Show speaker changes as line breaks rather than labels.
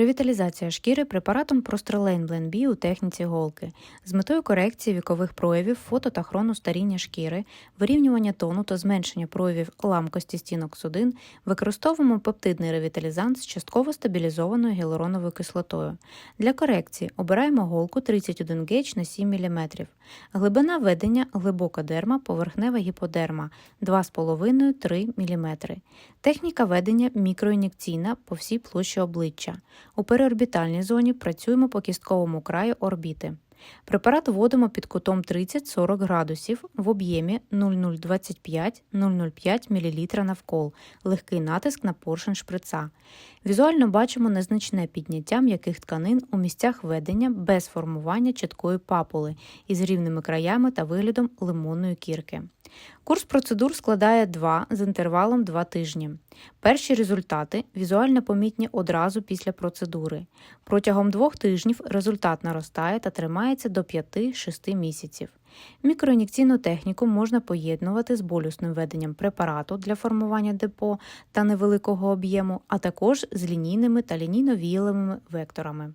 Ревіталізація шкіри препаратом Прострелейн Бленбі у техніці голки з метою корекції вікових проявів фото та хрону старіння шкіри, вирівнювання тону та зменшення проявів ламкості стінок судин використовуємо пептидний ревіталізант з частково стабілізованою гіалуроновою кислотою. Для корекції обираємо голку 31 гейдж на 7 мм. Глибина ведення глибока дерма, поверхнева гіподерма 2,5-3 мм. Техніка ведення мікроін'єкційна по всій площі обличчя. У переорбітальній зоні працюємо по кістковому краю орбіти. Препарат вводимо під кутом 30-40 градусів в об'ємі 0,025-0,05 мл навкол, легкий натиск на поршень шприца. Візуально бачимо незначне підняття м'яких тканин у місцях ведення без формування чіткої папули із рівними краями та виглядом лимонної кірки. Курс процедур складає 2 з інтервалом 2 тижні. Перші результати візуально помітні одразу після процедури. Протягом двох тижнів результат наростає та тримається до 5-6 місяців. Мікроін'єкційну техніку можна поєднувати з болюсним веденням препарату для формування депо та невеликого об'єму, а також з лінійними та лінійно-віяловими векторами.